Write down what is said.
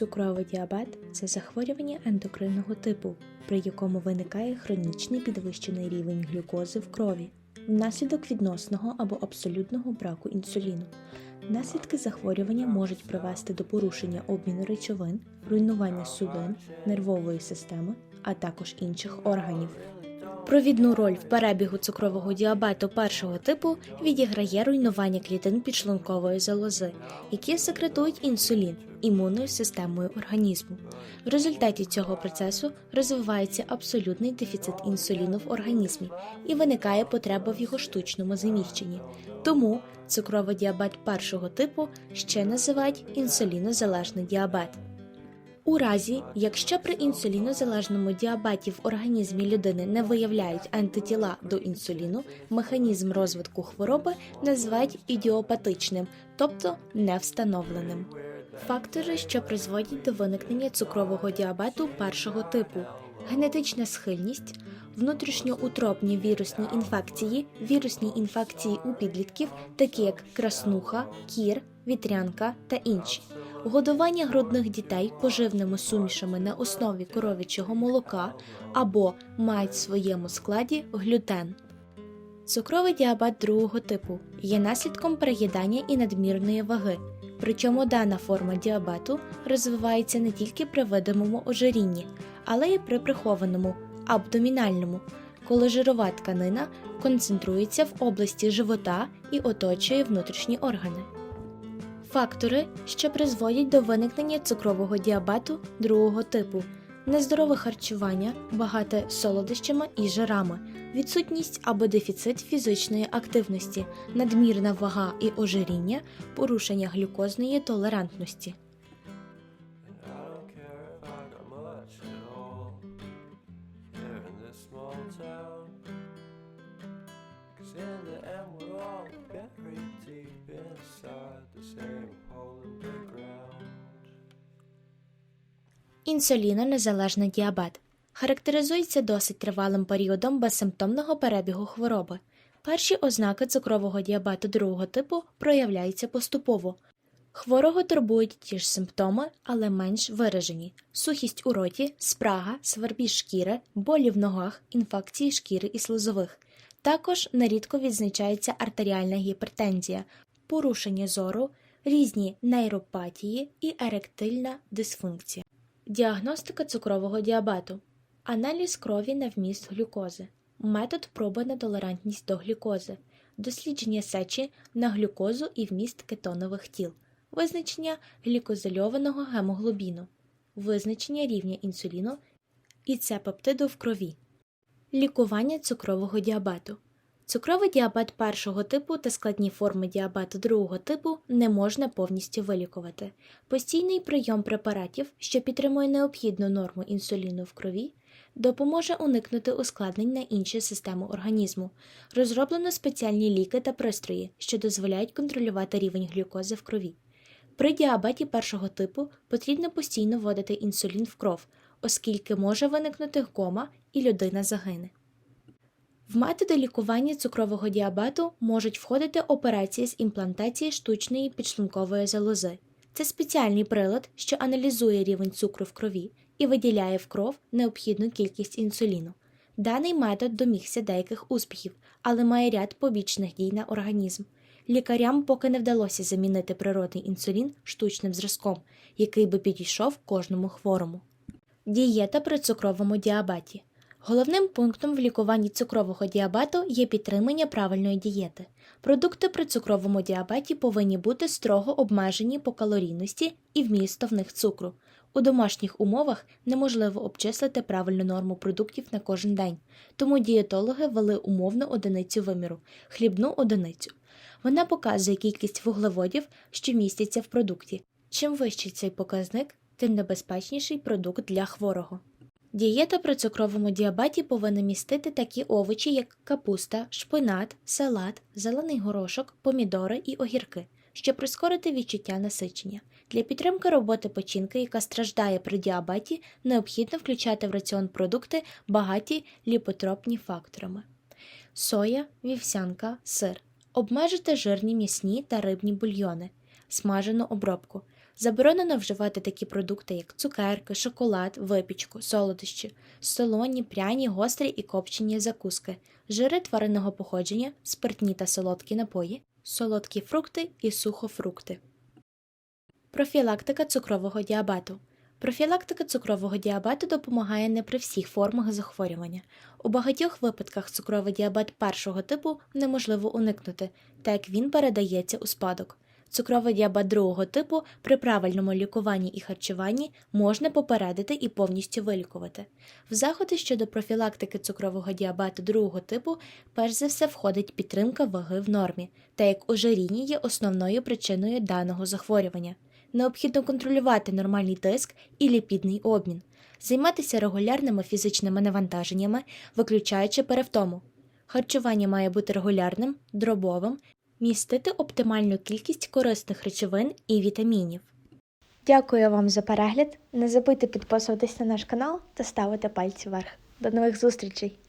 Цукровий діабет це захворювання ендокринного типу, при якому виникає хронічний підвищений рівень глюкози в крові внаслідок відносного або абсолютного браку інсуліну. Наслідки захворювання можуть привести до порушення обміну речовин, руйнування судин, нервової системи, а також інших органів. Провідну роль в перебігу цукрового діабету першого типу відіграє руйнування клітин підшлункової залози, які секретують інсулін імунною системою організму. В результаті цього процесу розвивається абсолютний дефіцит інсуліну в організмі і виникає потреба в його штучному заміщенні. Тому цукровий діабет першого типу ще називають інсулінозалежний діабет. У разі, якщо при інсулінозалежному діабеті в організмі людини не виявляють антитіла до інсуліну, механізм розвитку хвороби називають ідіопатичним, тобто невстановленим. Фактори, що призводять до виникнення цукрового діабету першого типу: генетична схильність, внутрішньоутробні вірусні інфекції, вірусні інфекції у підлітків, такі як краснуха, кір, вітрянка та інші. Годування грудних дітей поживними сумішами на основі коров'ячого молока або мають в своєму складі глютен. Цукровий діабет другого типу є наслідком переїдання і надмірної ваги. Причому дана форма діабету розвивається не тільки при видимому ожирінні, але й при прихованому абдомінальному, коли жирова тканина концентрується в області живота і оточує внутрішні органи. Фактори, що призводять до виникнення цукрового діабету другого типу, нездорове харчування, багате солодощами і жирами, відсутність або дефіцит фізичної активності, надмірна вага і ожиріння, порушення глюкозної толерантності. In the end, we're all buried deep inside the same Інсулінонезалежний діабет характеризується досить тривалим періодом безсимптомного перебігу хвороби. Перші ознаки цукрового діабету другого типу проявляються поступово. Хворого турбують ті ж симптоми, але менш виражені: сухість у роті, спрага, свербіж шкіри, болі в ногах, інфекції шкіри і слизових. Також нерідко відзначається артеріальна гіпертензія, порушення зору, різні нейропатії і еректильна дисфункція. Діагностика цукрового діабету, аналіз крові на вміст глюкози, метод проби на толерантність до глюкози, дослідження сечі на глюкозу і вміст кетонових тіл, визначення глікозильованого гемоглобіну, визначення рівня інсуліну і цепептиду в крові, лікування цукрового діабету. Цукровий діабет першого типу та складні форми діабету другого типу не можна повністю вилікувати. Постійний прийом препаратів, що підтримує необхідну норму інсуліну в крові, допоможе уникнути ускладнень на інші системи організму. Розроблено спеціальні ліки та пристрої, що дозволяють контролювати рівень глюкози в крові. При діабеті першого типу потрібно постійно вводити інсулін в кров, оскільки може виникнути кома і людина загине. В методи лікування цукрового діабету можуть входити операції з імплантації штучної підшлункової залози. Це спеціальний прилад, що аналізує рівень цукру в крові і виділяє в кров необхідну кількість інсуліну. Даний метод домігся деяких успіхів, але має ряд побічних дій на організм. Лікарям поки не вдалося замінити природний інсулін штучним зразком, який би підійшов кожному хворому. Дієта при цукровому діабеті. Головним пунктом в лікуванні цукрового діабету є підтримання правильної дієти. Продукти при цукровому діабеті повинні бути строго обмежені по калорійності і вмісту в них цукру. У домашніх умовах неможливо обчислити правильну норму продуктів на кожен день, тому дієтологи ввели умовну одиницю виміру хлібну одиницю. Вона показує кількість вуглеводів, що містяться в продукті. Чим вищий цей показник, тим небезпечніший продукт для хворого. Дієта при цукровому діабеті повинна містити такі овочі, як капуста, шпинат, салат, зелений горошок, помідори і огірки, щоб прискорити відчуття насичення. Для підтримки роботи печінки, яка страждає при діабеті, необхідно включати в раціон продукти, багаті ліпотропні факторами: соя, вівсянка, сир, обмежити жирні м'ясні та рибні бульйони, смажену обробку, Заборонено вживати такі продукти, як цукерки, шоколад, випічку, солодощі, солоні, пряні, гострі і копчені закуски, жири тваринного походження, спиртні та солодкі напої, солодкі фрукти і сухофрукти. Профілактика цукрового діабету. Профілактика цукрового діабету допомагає не при всіх формах захворювання. У багатьох випадках цукровий діабет першого типу неможливо уникнути, так як він передається у спадок. Цукровий діабет другого типу при правильному лікуванні і харчуванні можна попередити і повністю вилікувати. В заходи щодо профілактики цукрового діабету другого типу перш за все входить підтримка ваги в нормі, та як ожиріння є основною причиною даного захворювання. Необхідно контролювати нормальний тиск і ліпідний обмін, займатися регулярними фізичними навантаженнями, виключаючи перевтому. Харчування має бути регулярним, дробовим, містити оптимальну кількість корисних речовин і вітамінів. Дякую вам за перегляд. Не забудьте підписуватись на наш канал та ставити пальці вверх. До нових зустрічей!